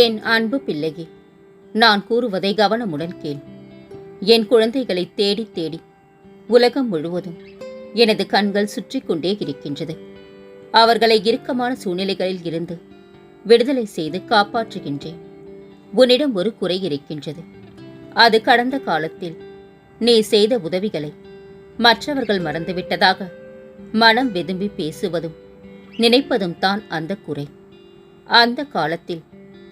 என் அன்பு பிள்ளையே நான் கூறுவதை கவனமுடன் கேள். என் குழந்தைகளை தேடி தேடி உலகம் முழுவதும் எனது கண்கள் சுற்றி கொண்டே இருக்கின்றது. அவர்களை இறுக்கமான சூழ்நிலைகளில் இருந்து விடுதலை செய்து காப்பாற்றுகின்றேன். உன்னிடம் ஒரு குறை இருக்கின்றது. அது கடந்த காலத்தில் நீ செய்த உதவிகளை மற்றவர்கள் மறந்துவிட்டதாக மனம் வெதும்பி பேசுவதும் நினைப்பதும் தான் அந்த குறை. அந்த காலத்தில்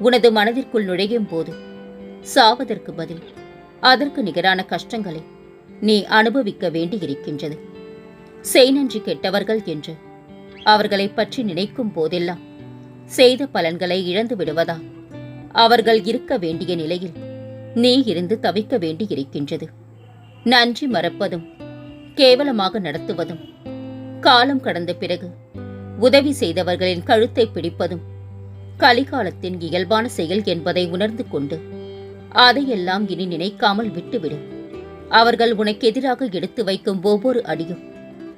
உனது மனதிற்குள் நுழையும் போது சாவதற்கு பதில் அதற்கு நிகரான கஷ்டங்களை நீ அனுபவிக்க வேண்டியிருக்கின்றது. செய்நன்றி கெட்டவர்கள் என்று அவர்களை பற்றி நினைக்கும் போதெல்லாம் செய்த பலன்களை இழந்து விடுவதா? அவர்கள் இருக்க வேண்டிய நிலையில் நீ இருந்து தவிக்க வேண்டியிருக்கின்றது. நன்றி மறப்பதும் கேவலமாக நடத்துவதும் காலம் கடந்த பிறகு உதவி செய்தவர்களின் கழுத்தை பிடிப்பதும் கலிகாலத்தின் இயல்பான செயல் என்பதை உணர்ந்து கொண்டு அதையெல்லாம் இனி நினைக்காமல் விட்டுவிடு. அவர்கள் உனக்கு எதிராக எடுத்து வைக்கும் ஒவ்வொரு அடியும்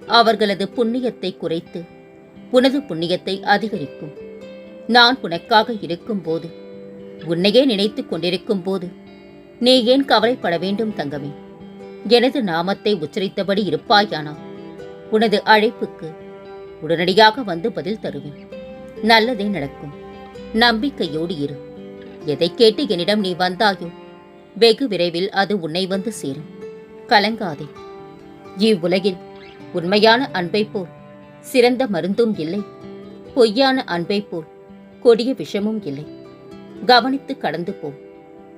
அவர்களது புண்ணியத்தை குறைத்து உனது புண்ணியத்தை அதிகரிக்கும். நான் உனக்காக இருக்கும்போது உன்னையே நினைத்து கொண்டிருக்கும் போது நீ ஏன் கவலைப்பட வேண்டும் தங்கமே? எனது நாமத்தை உச்சரித்தபடி இருப்பாயானா? உனது அழைப்புக்கு உடனடியாக வந்து பதில் தருவேன். நல்லதே நடக்கும். நம்பிக்கையோடு இரு. எதை கேட்டு என்னிடம் நீ வந்தாயோ? வெகு விரைவில் அது உன்னை வந்து சேரும். கலங்காதே. இவ்வுலகில் உண்மையான அன்பை போல் சிறந்த மருந்தும் இல்லை. பொய்யான அன்பை போல் கொடிய விஷமும் இல்லை. கவனித்து கடந்து போ.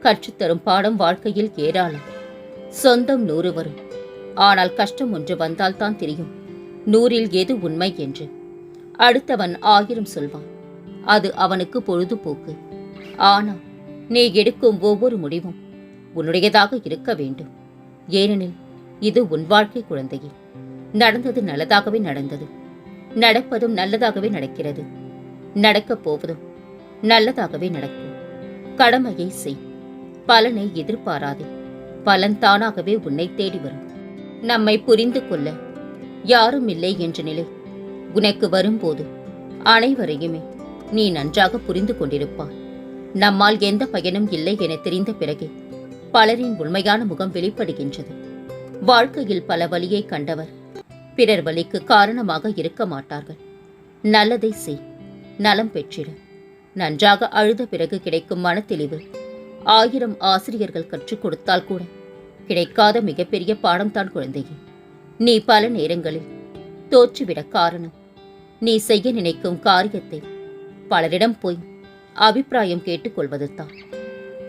கற்றுத்தரும் பாடம் வாழ்க்கையில் ஏராளம். சொந்தம் நூறு வரும் ஆனால் கஷ்டம் ஒன்று வந்தால்தான் தெரியும். நூறில் எது உண்மை என்று. அடுத்தவன் ஆயிரம் சொல்வான். அது அவனுக்கு பொழுதுபோக்கு. ஆனால் நீ எடுக்கும் ஒவ்வொரு முடிவும் உன்னுடையதாக இருக்க வேண்டும். ஏனெனில் இது உன் வாழ்க்கை குழந்தையே. நடந்தது நல்லதாகவே நடந்தது. நடப்பதும் நல்லதாகவே நடக்கிறது. நடக்கப் போவதும் நல்லதாகவே நடக்கும். கடமையை செய். பலனை எதிர்பாராதே. பலன் தானாகவே உன்னை தேடி வரும். நம்மை புரிந்து கொள்ள யாரும் இல்லை என்ற நிலை உனக்கு வரும்போது அனைவரையுமே நீ நன்றாக புரிந்து கொண்டிருப்பாய். நம்மால் எந்த பயனும் இல்லை என தெரிந்த பிறகே பலரின் உண்மையான முகம் வெளிப்படுகின்றது. வாழ்க்கையில் பல வழியை கண்டவர் பிறர் வழிக்கு காரணமாக இருக்க மாட்டார்கள். நல்லதை செய் நலம் பெற்றிட. நன்றாக அழுத பிறகு கிடைக்கும் மனத்தெளிவு ஆயிரம் ஆசிரியர்கள் கற்றுக் கொடுத்தால் கூட கிடைக்காத மிகப்பெரிய பாடம்தான் குழந்தையே. நீ பல நேரங்களில் தோற்றுவிட காரணம். நீ செய்ய நினைக்கும் காரியத்தை பலரிடம் போய் அபிப்பிராயம் கேட்டுக்கொள்வதுதான்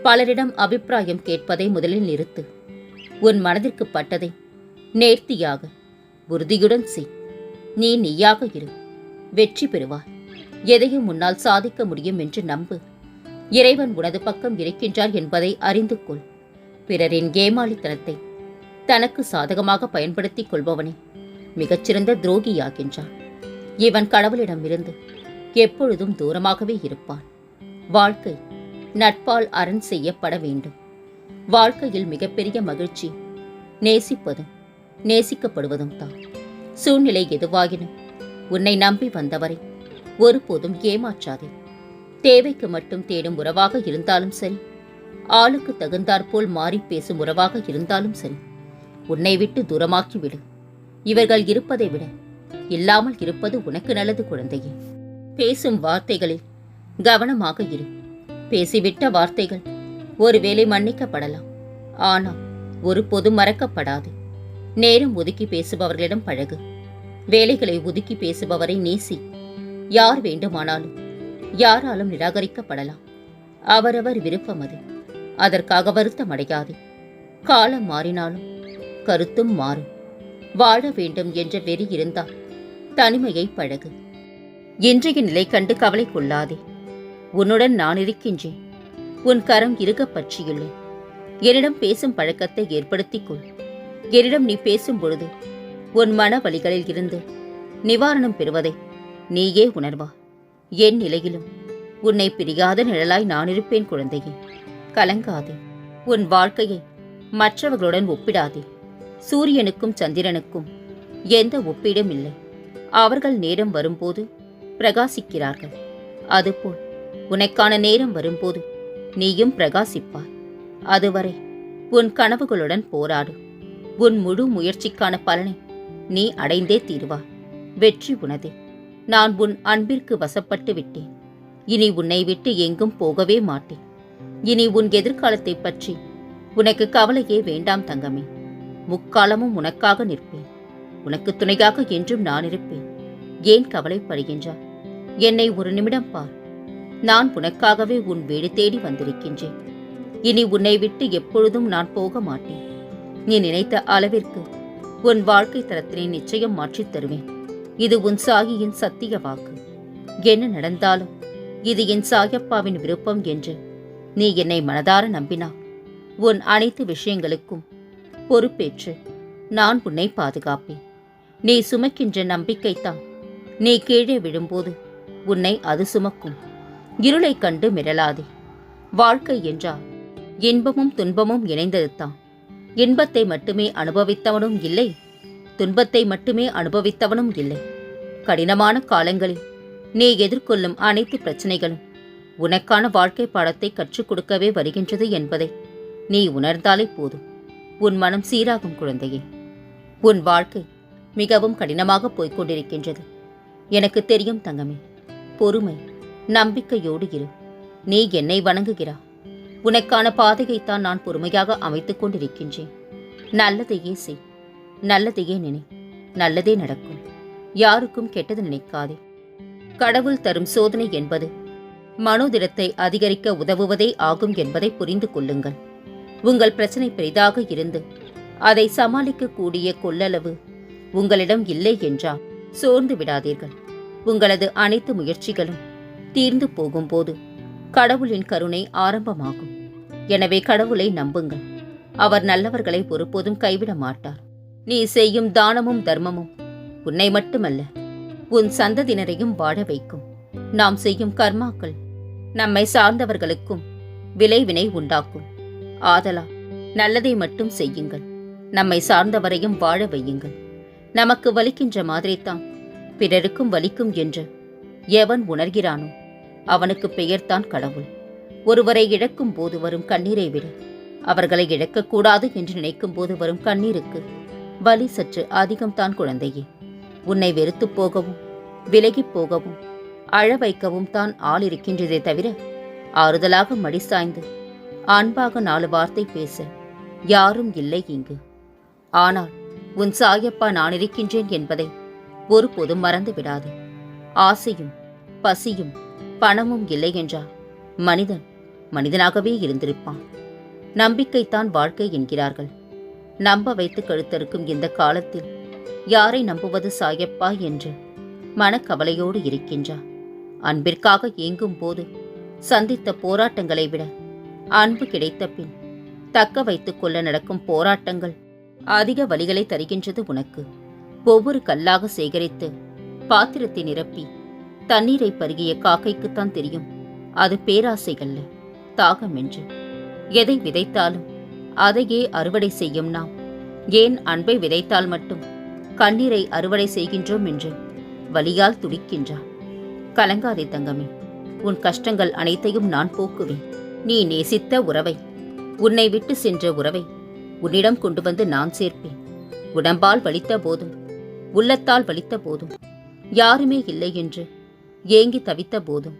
பலரிடம் அபிப்பிராயம் கேட்பதை முதலில் நிறுத்து. உன் மனதிற்கு பட்டதை நேர்த்தியாக உறுதியுடன் செய். நீ நீயாக இரு. வெற்றி பெறுவாய். எதையும் உன்னால் சாதிக்க முடியும் என்று நம்பு. இறைவன் உனது பக்கம் இருக்கின்றார் என்பதை அறிந்து கொள். பிறரின் ஏமாளித்தனத்தை தனக்கு சாதகமாக பயன்படுத்திக் கொள்பவனே. மிகச்சிறந்த துரோகியாகின்றான். இவன் கடவுளிடமிருந்து எப்பொழுதும் தூரமாகவே இருப்பான். வாழ்க்கை நட்பால் அரண் செய்யப்பட வேண்டும். வாழ்க்கையில் மிகப்பெரிய மகிழ்ச்சி நேசிப்பதும் நேசிக்கப்படுவதும் தான். சூழ்நிலை எதுவாகினும் உன்னை நம்பி வந்தவரை ஒருபோதும் ஏமாற்றாதே. தேவைக்கு மட்டும் தேடும் உறவாக இருந்தாலும் சரி ஆளுக்கு தகுந்தாற்போல் மாறி பேசும் உறவாக இருந்தாலும் சரி உன்னை விட்டு தூரமாக்கி விடு இவர்கள் இருப்பதை விட இல்லாமல் இருப்பது உனக்கு நல்லது குழந்தையே. பேசும் வார்த்தைகளில் கவனமாக இரு. பேசிவிட்ட வார்த்தைகள் ஒருவேளை மன்னிக்கப்படலாம். ஆனால் ஒரு பொது மறக்கப்படாது. நேரம் ஒதுக்கி பேசுபவர்களிடம் பழகு. வேலைகளை ஒதுக்கி பேசுபவரை நேசி. யார் வேண்டுமானாலும் யாராலும் நிராகரிக்கப்படலாம். அவரவர் விருப்பம் அது. அதற்காக வருத்தம் அடையாதே. காலம் மாறினாலும் கருத்தும் மாறும். வாழ வேண்டும் என்ற வெறி இருந்தால் தனிமையை பழகு. இன்றைய நிலை கண்டு கவலை கொள்ளாதே. உன்னுடன் நான் இருக்கின்றேன். உன் கரம் இருக்க பற்றியுள்ளேன் என்னிடம் பேசும் பழக்கத்தை ஏற்படுத்திக் கொள் என்னிடம் நீ பேசும் பொழுது உன் மன வழிகளில் இருந்து நிவாரணம் பெறுவதை நீயே உணர்வா. என் நிலையிலும் உன்னை பிரியாத நிழலாய் நான் இருப்பேன் குழந்தையே. கலங்காதே. உன் வாழ்க்கையை மற்றவர்களுடன் ஒப்பிடாதே. சூரியனுக்கும் சந்திரனுக்கும் எந்த ஒப்பீடும் இல்லை. அவர்கள் நேரம் வரும்போது பிரகாசிக்கிறார்கள். அதுபோல் உனக்கான நேரம் வரும்போது நீயும் பிரகாசிப்பாய். அதுவரை உன் கனவுகளுடன் போராடு. உன் முழு முயற்சிக்கான பலனை நீ அடைந்தே தீருவா. வெற்றி உனதே. நான் உன் அன்பிற்கு வசப்பட்டு விட்டேன். இனி உன்னை விட்டு எங்கும் போகவே மாட்டேன். இனி உன் எதிர்காலத்தைப் பற்றி உனக்கு கவலையே வேண்டாம் தங்கமே. முக்காலமும் உனக்காக நிற்பேன். உனக்கு துணையாக என்றும் நான் இருப்பேன். ஏன் கவலைப்படுகின்றாய்? என்னை ஒரு நிமிடம் பார். நான் உனக்காகவே உன் வீடு தேடி வந்திருக்கின்றேன். இனி உன்னை விட்டு எப்பொழுதும் நான் போக மாட்டேன். நீ நினைத்த அளவிற்கு உன் வாழ்க்கை தரத்தினை நிச்சயம் மாற்றித் தருவேன். இது உன் சாகியின் சத்திய வாக்கு. என்ன நடந்தாலும் இது என் சாயப்பாவின் விருப்பம் என்று நீ என்னை மனதார நம்பினா உன் அனைத்து விஷயங்களுக்கும் பொறுப்பேற்று நான் உன்னை பாதுகாப்பேன். நீ சுமக்கின்ற நம்பிக்கைத்தான் நீ கீழே விழும்போது உன்னை அது சுமக்கும். இருளைக் கண்டு மிரளாதே. வாழ்க்கை என்றால் இன்பமும் துன்பமும் இணைந்ததுதான். இன்பத்தை மட்டுமே அனுபவித்தவனும் இல்லை. துன்பத்தை மட்டுமே அனுபவித்தவனும் இல்லை. கடினமான காலங்களில் நீ எதிர்கொள்ளும் அனைத்து பிரச்சனைகளும் உனக்கான வாழ்க்கை பாடத்தை கற்றுக் கொடுக்கவே வருகின்றது என்பதை நீ உணர்ந்தாலே போதும். உன் மனம் சீராகும் குழந்தையே. உன் வாழ்க்கை மிகவும் கடினமாக போய்க் கொண்டிருக்கின்றது. எனக்கு தெரியும் தங்கமே. பொறுமை நம்பிக்கையோடு இரு. நீ என்னை வணங்குகிறா. உனக்கான பாதையைத்தான் நான் பொறுமையாக அமைத்துக் கொண்டிருக்கின்றேன். நல்லதையே செய். நல்லதையே நினை. நல்லதே நடக்கும். யாருக்கும் கெட்டது நினைக்காதே. கடவுள் தரும் சோதனை என்பது மனோதிடத்தை அதிகரிக்க உதவுவதே ஆகும் என்பதை புரிந்து கொள்ளுங்கள். உங்கள் பிரச்சனை பெரிதாக இருந்து அதை சமாளிக்கக்கூடிய கொள்ளளவு உங்களிடம் இல்லை என்றால் சோர்ந்து விடாதீர்கள். உங்களது அனைத்து முயற்சிகளும் தீர்ந்து போகும்போது கடவுளின் கருணை ஆரம்பமாகும். எனவே கடவுளை நம்புங்கள். அவர் நல்லவர்களை ஒருபோதும் கைவிட மாட்டார். நீ செய்யும் தானமும் தர்மமும் உன்னை மட்டுமல்ல உன் சந்ததியினரையும் வாழ வைக்கும். நாம் செய்யும் கர்மாக்கள் நம்மை சார்ந்தவர்களுக்கும் விளைவினை உண்டாக்கும். ஆதலா நல்லதை மட்டும் செய்யுங்கள். நம்மை சார்ந்தவரையும் வாழ வையுங்கள். நமக்கு வலிக்கின்ற மாதிரித்தான் பிறருக்கும் வலிக்கும் என்று எவன் உணர்கிறானோ அவனுக்கு பெயர்தான் கடவுள். ஒருவரை இழக்கும் போது வரும் கண்ணீரை விட அவர்களை இழக்கக்கூடாது என்று நினைக்கும் போது வரும் கண்ணீருக்கு வலி சற்று அதிகம்தான் குழந்தையே. உன்னை வெறுத்துப் போகவும் விலகிப் போகவும் அழ வைக்கவும் தான் ஆள் இருக்கின்றதே தவிர ஆறுதலாக மடி சாய்ந்து அன்பாக நாலு வார்த்தை பேச யாரும் இல்லை இங்கு. ஆனால் உன் சாயப்பா நான் இருக்கின்றேன் என்பதை ஒருபோதும் மறந்து விடாது ஆசையும் பசியும் பணமும் இல்லை என்றால் மனிதன் மனிதனாகவே இருந்திருப்பான். நம்பிக்கைத்தான் வாழ்க்கை என்கிறார்கள். நம்ப வைத்து கழுத்தறுக்கும் இந்த காலத்தில் யாரை நம்புவது சாயப்பா என்று மனக்கவலையோடு இருக்கின்றார் அன்பிற்காக ஏங்கும் போது சந்தித்த போராட்டங்களை விட அன்பு கிடைத்த பின் தக்க வைத்துக் கொள்ள நடக்கும் போராட்டங்கள் அதிக வழிகளை தருகின்றது உனக்கு. ஒவ்வொரு கல்லாக சேகரித்து பாத்திரத்தை நிரப்பி தண்ணீரை பருகிய காக்கைக்குத்தான் தெரியும். அது பேராசைகள்ல தாகம் என்று. எதை விதைத்தாலும் அதையே அறுவடை செய்யும் நாம். ஏன் அன்பை விதைத்தால் மட்டும் கண்ணீரை அறுவடை செய்கின்றோம் என்று வலியால் துடிக்கின்றான். கலங்காதே தங்கமே உன் கஷ்டங்கள் அனைத்தையும் நான் போக்குவேன். நீ நேசித்த உறவை உன்னை விட்டு சென்ற உறவை உன்னிடம் கொண்டு வந்து நான் சேர்ப்பேன். உடம்பால் வலித்த போதும் உள்ளத்தால் வலித்த போதும். யாருமே இல்லை என்று ஏங்கி தவித்த போதும்.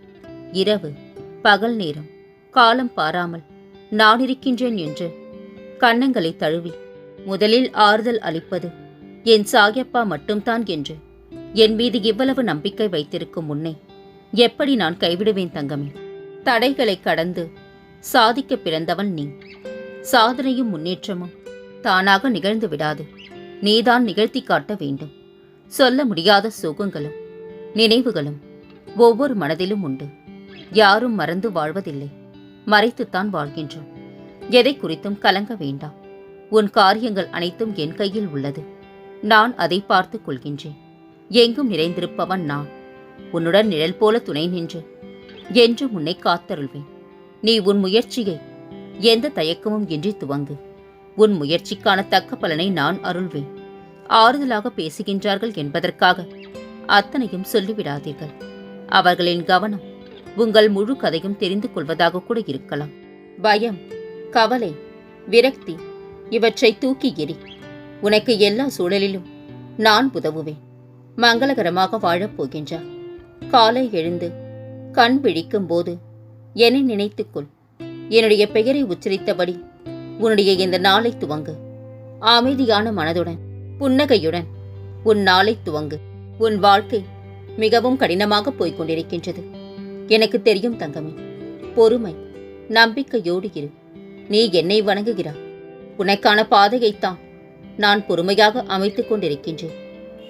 இரவு பகல் நேரம் காலம் பாராமல் நான் இருக்கின்றேன் என்று கன்னங்களை தழுவி முதலில் ஆறுதல் அளிப்பது என் சாயப்பா மட்டும்தான் என்று என் மீது இவ்வளவு நம்பிக்கை வைத்திருக்கும் முன்னே எப்படி நான் கைவிடுவேன் தங்கமே? தடைகளை கடந்து சாதிக்க பிறந்தவன் நீ. சாதனையும் முன்னேற்றமும் தானாக நிகழ்ந்து விடாது. நீதான் நிகழ்த்தி காட்ட வேண்டும். சொல்ல முடியாத சுகங்களும் நினைவுகளும் ஒவ்வொரு மனதிலும் உண்டு. யாரும் மறந்து வாழ்வதில்லை. மறைத்துத்தான் வாழ்கின்றோம். எதை குறித்தும் கலங்க வேண்டாம். உன் காரியங்கள் அனைத்தும் என் கையில் உள்ளது. நான் அதை பார்த்துக் கொள்கின்றேன். எங்கும் நிறைந்திருப்பவன் நான். உன்னுடன் நிழல் போல துணை நின்று என்று உன்னை காத்தருள்வேன். நீ உன் முயற்சியை எந்த தயக்கமும் இன்றி துவங்கு. உன் முயற்சிக்கான தக்க பலனை நான் அருள்வேன். ஆறுதலாக பேசுகின்றார்கள் என்பதற்காக அத்தனையும் சொல்லிவிடாதீர்கள். அவர்களின் கவனம் உங்கள் முழு கதையும் தெரிந்து கொள்வதாக கூட இருக்கலாம். பயம் கவலை விரக்தி இவற்றை தூக்கி எறி உனக்கு எல்லா சூழலிலும் நான் உதவுவேன். மங்களகரமாக வாழப் போகின்றார். காலை எழுந்து கண் விழிக்கும் போது என்னை நினைத்துக்கொள் என்னுடைய பெயரை உச்சரித்தபடி உன்னுடைய இந்த நாளை துவங்கு. அமைதியான மனதுடன் புன்னகையுடன் உன் நாளை துவங்கு. உன் வாழ்க்கை மிகவும் கடினமாக போய்க் கொண்டிருக்கின்றது எனக்கு தெரியும் தங்கமே. பொறுமை நம்பிக்கையோடு இரு. நீ என்னை வணங்குகிறாய். உனக்கான பாதையைத்தான் நான் பொறுமையாக அமைத்துக் கொண்டிருக்கின்றேன்.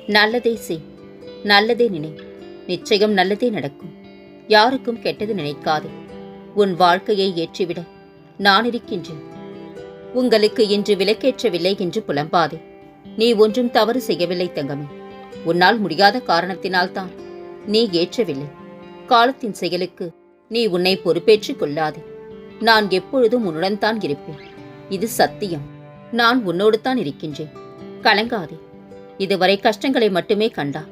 நல்லதே செய். நல்லதே நினை. நிச்சயம் நல்லதே நடக்கும். யாருக்கும் கெட்டது நினைக்காது. உன் வாழ்க்கையை ஏற்றிவிட நான் இருக்கின்றேன். உங்களுக்கு இன்று விலக்கேற்றவில்லை என்று புலம்பாதே. நீ ஒன்றும் தவறு செய்யவில்லை தங்கமே. உன்னால் முடியாத காரணத்தினால்தான் நீ ஏற்றவில்லை. காலத்தின் செயலுக்கு நீ உன்னை பொறுப்பேற்றுக் கொள்ளாதே. நான் எப்பொழுதும் உன்னுடன் தான் இருப்பேன். இது சத்தியம். நான் உன்னோடு தான் இருக்கின்றேன். கலங்காதே. இதுவரை கஷ்டங்களை மட்டுமே கண்டா.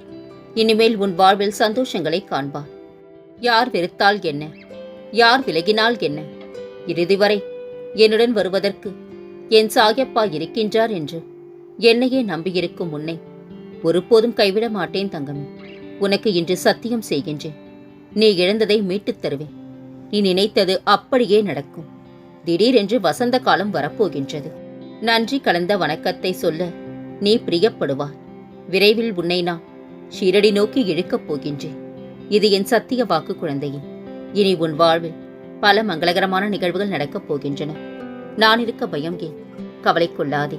இனிமேல் உன் வாழ்வில் சந்தோஷங்களை காண்பார் யார் வெறுத்தால் என்ன? யார் விலகினால் என்ன? இறுதி வரை என்னுடன் வருவதற்கு என் சாயப்பா இருக்கின்றார் என்று என்னையே நம்பியிருக்கும் உன்னை. ஒருபோதும் கைவிட மாட்டேன் தங்கமே. உனக்கு இன்று சத்தியம் செய்கின்றேன். நீ இழந்ததை மீட்டுத் தருவேன். நீ நினைத்தது அப்படியே நடக்கும். திடீரென்று வசந்த காலம் வரப்போகின்றது. நன்றி கலந்த வணக்கத்தை சொல்ல நீ பிரியப்படுவாய். விரைவில் உன்னை நான் ஷீரடி நோக்கி இழுக்கப் போகின்றேன். இது என் சத்திய வாக்கு குழந்தையே. இனி உன் வாழ்வில் பல மங்களகரமான நிகழ்வுகள் நடக்கப் போகின்றன. நான் இருக்க பயம் ஏன்? கவலை கொள்ளாதே.